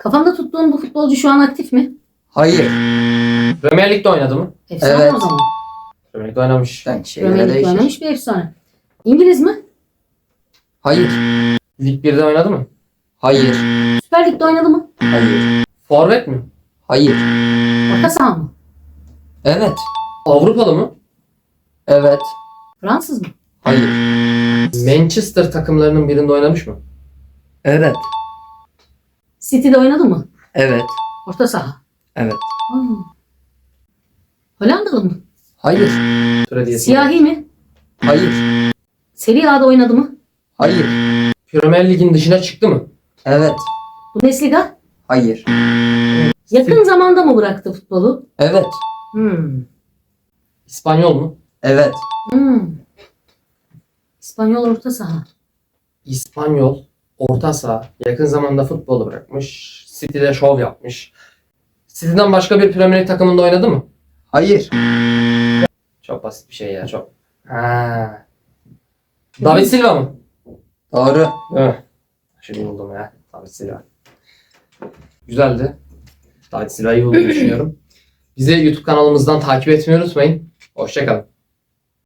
Kafanda tuttuğun bu futbolcu şu an aktif mi? Hayır. Premier Lig'de oynadı mı? Efsane Evet. o zaman. Premier Lig'de oynamış. Ben Premier Lig'de değişir. oynamış bir efsane. İngiliz mi? Hayır. Lig 1'de oynadı mı? Hayır. Süper Lig'de oynadı mı? Hayır. Forvet mi? Hayır. Orta saha mı? Evet. Avrupalı mı? Evet. Fransız mı? Hayır. Manchester takımlarının birinde oynamış mı? Evet. City'de oynadı mı? Evet. Orta saha. Evet. Hmm. Hollandalı mı? Hayır. Siyahi mi? Hayır. Serie A'da oynadı mı? Hayır. Premier Lig'in dışına çıktı mı? Evet. Bundesliga? Hayır. Yakın zamanda mı bıraktı futbolu? Evet. Hmm. İspanyol mu? Evet. Hmm. İspanyol orta saha. İspanyol. Orta saha. Yakın zamanda futbolu bırakmış. City'de şov yapmış. City'den başka bir Premier Lig takımında oynadı mı? Hayır. Çok basit bir şey ya çok. Ha. David Silva mı? Doğru. Mi? Şimdi buldum ya. David Silva. Güzeldi. David Silva'yı bulduğunu düşünüyorum. Bizi YouTube kanalımızdan takip etmeyi unutmayın. Hoşçakalın.